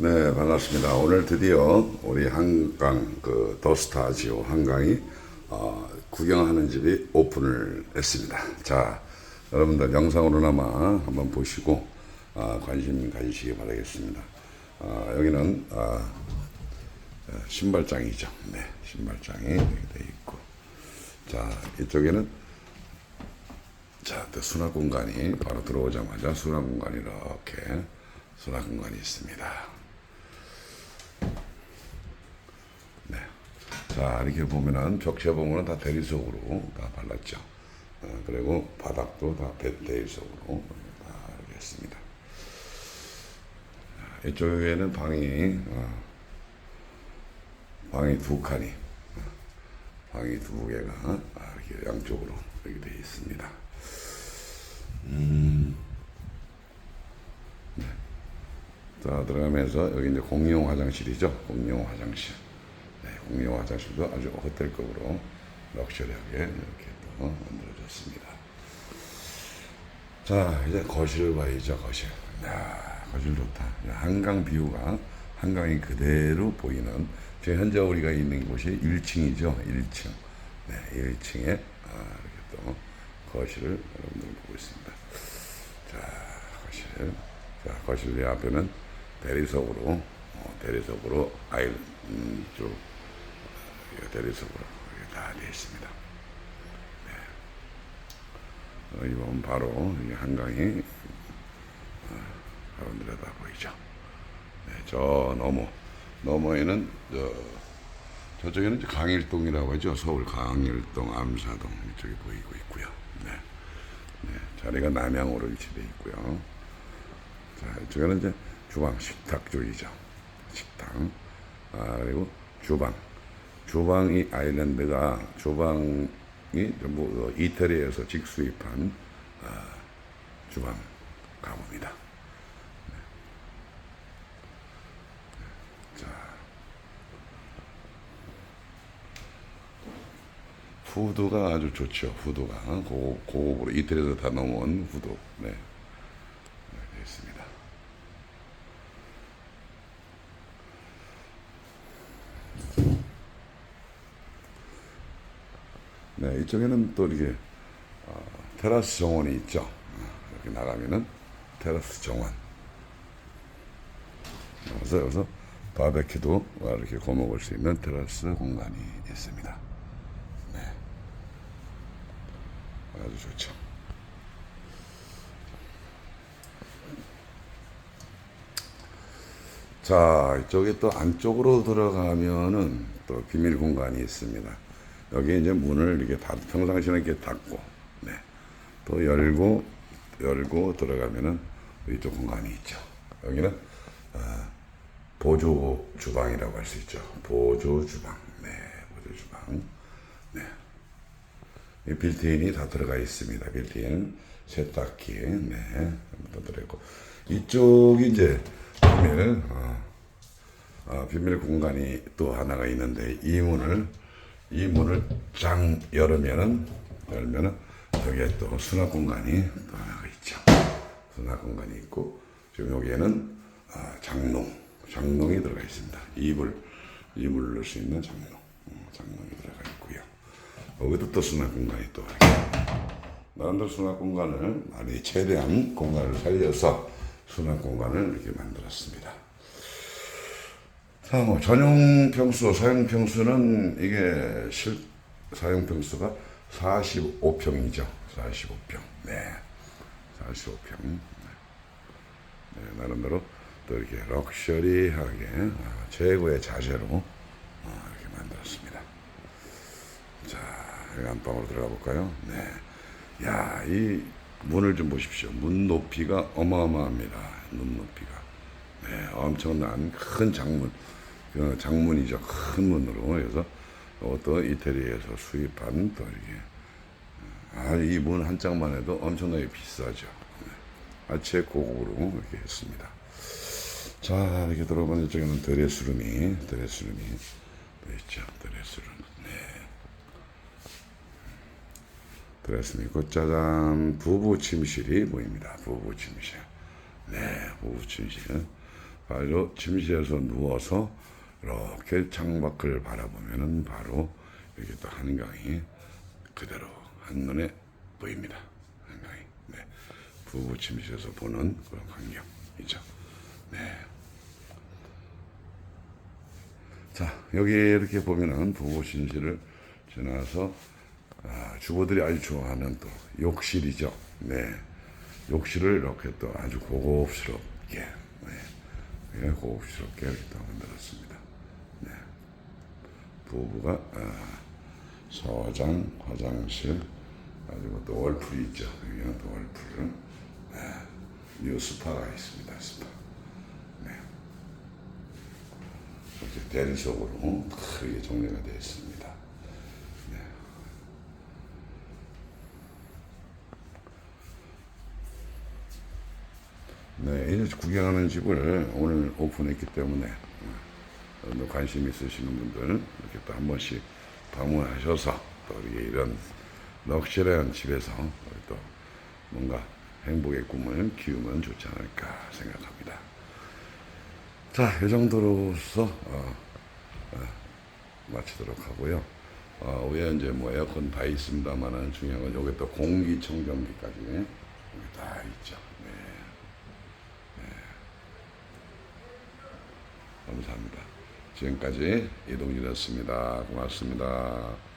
네, 반갑습니다. 오늘 드디어 우리 한강 그 더스타 지오 한강이 어, 구경하는 집이 오픈을 했습니다. 자, 여러분들 영상으로나마 한번 보시고 아, 관심 가지시기 바라겠습니다. 아, 여기는 아, 신발장이죠. 네, 신발장이 돼 있고, 자 이쪽에는 자, 또 수납 공간이 바로 들어오자마자 수납 공간이 이렇게 수납 공간이 있습니다. 자, 이렇게 보면은 보면은 다 대리석으로 다 발랐죠. 어, 그리고 바닥도 다 대- 대리석으로 다 이렇게 했습니다. 자, 이쪽에는 방이 어, 방이 두 칸이 어, 방이 두 개가 아, 이렇게 양쪽으로 이렇게 되어 있습니다. 자 들어가면서 여기 이제 공용 화장실이죠. 공용 화장실. 네, 공용 화장실도 아주 호텔급으로 럭셔리하게 이렇게 또 만들어졌습니다. 자 이제 거실을 봐야죠. 거실. 야 거실 좋다. 야, 한강 뷰가 한강이 그대로 보이는 지금 현재 우리가 있는 곳이 1층이죠. 1층. 네, 1층에 아, 이렇게 또 거실을 여러분들 보고 있습니다. 자, 거실. 자, 거실 내 앞에는 대리석으로, 어, 대리석으로 아일, 음, 쪽, 어, 대리석으로 다 되어 있습니다. 네. 어, 이 보면 바로 이 한강이, 어, 여러분들에 다 보이죠. 네, 저 너머, 너머에는, 저, 저쪽에는 강일동이라고 하죠. 서울 강일동, 암사동 이쪽이 보이고 있고요. 네. 네, 자리가 남향으로 위치되어 있고요. 자, 이쪽에는 이제 주방, 식탁 쪽이죠. 식당. 아, 그리고 주방. 주방이 아일랜드가 주방이 전부 어, 이태리에서 직수입한 아, 주방 가구입니다. 네. 자. 후드가 아주 좋죠. 후드가 고급, 고급으로 이태리에서 다 넘어온 후드. 네. 네, 되어 있습니다. 네, 이쪽에는 또 이렇게 어, 테라스 정원이 있죠. 어, 이렇게 나가면은 테라스 정원. 그래서 여기서 바베큐도 이렇게 구워 먹을 수 있는 테라스 공간이 있습니다. 네, 아주 좋죠. 자, 이쪽에 또 안쪽으로 들어가면은 또 비밀 공간이 있습니다. 여기 이제 문을 이렇게 닫, 평상시는 이렇게 닫고, 네. 또 열고, 열고 들어가면은 이쪽 공간이 있죠. 여기는, 아, 보조 주방이라고 할 수 있죠. 보조 주방. 네, 보조 주방. 네. 이 빌트인이 다 들어가 있습니다. 빌트인 세탁기, 네, 또 들어있고 이쪽이 이제 비밀, 어, 어, 비밀 공간이 또 하나가 있는데 이 문을 이 문을 짱 열으면은 열면은 여기에 또 수납 공간이 또 하나가 있죠. 수납 공간이 있고 지금 여기에는 아, 장롱, 장롱이 들어가 있습니다. 이불, 이불을 넣을 수 있는 장롱, 어, 장롱이 들어가 있고요. 여기도 또 수납 공간이 또. 나름대로 수납 공간을 많이 최대한 공간을 살려서 수납 공간을 이렇게 만들었습니다. 자, 뭐 전용 평수, 사용 평수는 이게 실 사용 평수가 45평이죠. 45평. 네. 45평. 네. 네, 나름대로 또 이렇게 럭셔리하게 아, 최고의 자재로 아, 이렇게 만들었습니다. 자, 안방으로 들어가 볼까요? 네. 야, 이 문을 좀 보십시오. 문 높이가 어마어마합니다. 문 높이가. 네, 엄청난 큰 장문. 그 장문이죠. 큰 문으로. 그래서 또 이태리에서 수입한 또 이렇게. 아, 이 문한 장만 해도 엄청나게 비싸죠. 네. 아체 고급으로 이렇게 했습니다. 자, 이렇게 들어보면 이쪽에는 드레스룸이, 드레스룸이 또 있죠. 드레스룸. 네. 드레스룸 있고, 짜잔, 부부 침실이 보입니다. 부부 침실. 네, 부부 침실. 바로 침실에서 누워서 이렇게 창밖을 바라보면은 바로 이렇게 또 한강이 그대로 한눈에 보입니다. 한강이. 네. 부부 침실에서 보는 그런 광경이죠. 네. 자, 여기 이렇게 보면은 부부 침실을 지나서 아, 주부들이 아주 좋아하는 또 욕실이죠. 네. 욕실을 이렇게 또 아주 고급스럽게, 네. 네, 고급스럽게 이렇게 또 만들었습니다. 네. 부부가 아, 서장, 화장실, 가지고 또 월풀이 있죠. 여기는 또 월풀은 네. 뉴 스파가 있습니다. 스파. 네. 이렇게 대리석으로 크게 정리가 되어 있습니다. 네, 이제 구경하는 집을 오늘 오픈했기 때문에 어, 또 관심 있으시는 분들 이렇게 또 한 번씩 방문하셔서 또 이런 럭셔리한 집에서 또 뭔가 행복의 꿈을 키우면 좋지 않을까 생각합니다. 자, 이 정도로서 어, 어, 마치도록 하고요. 어, 위에 이제 뭐 에어컨 다 있습니다만은 중요한 건 여기 또 공기청정기까지 여기 다 있죠. 네. 감사합니다. 지금까지 이동진이었습니다. 고맙습니다.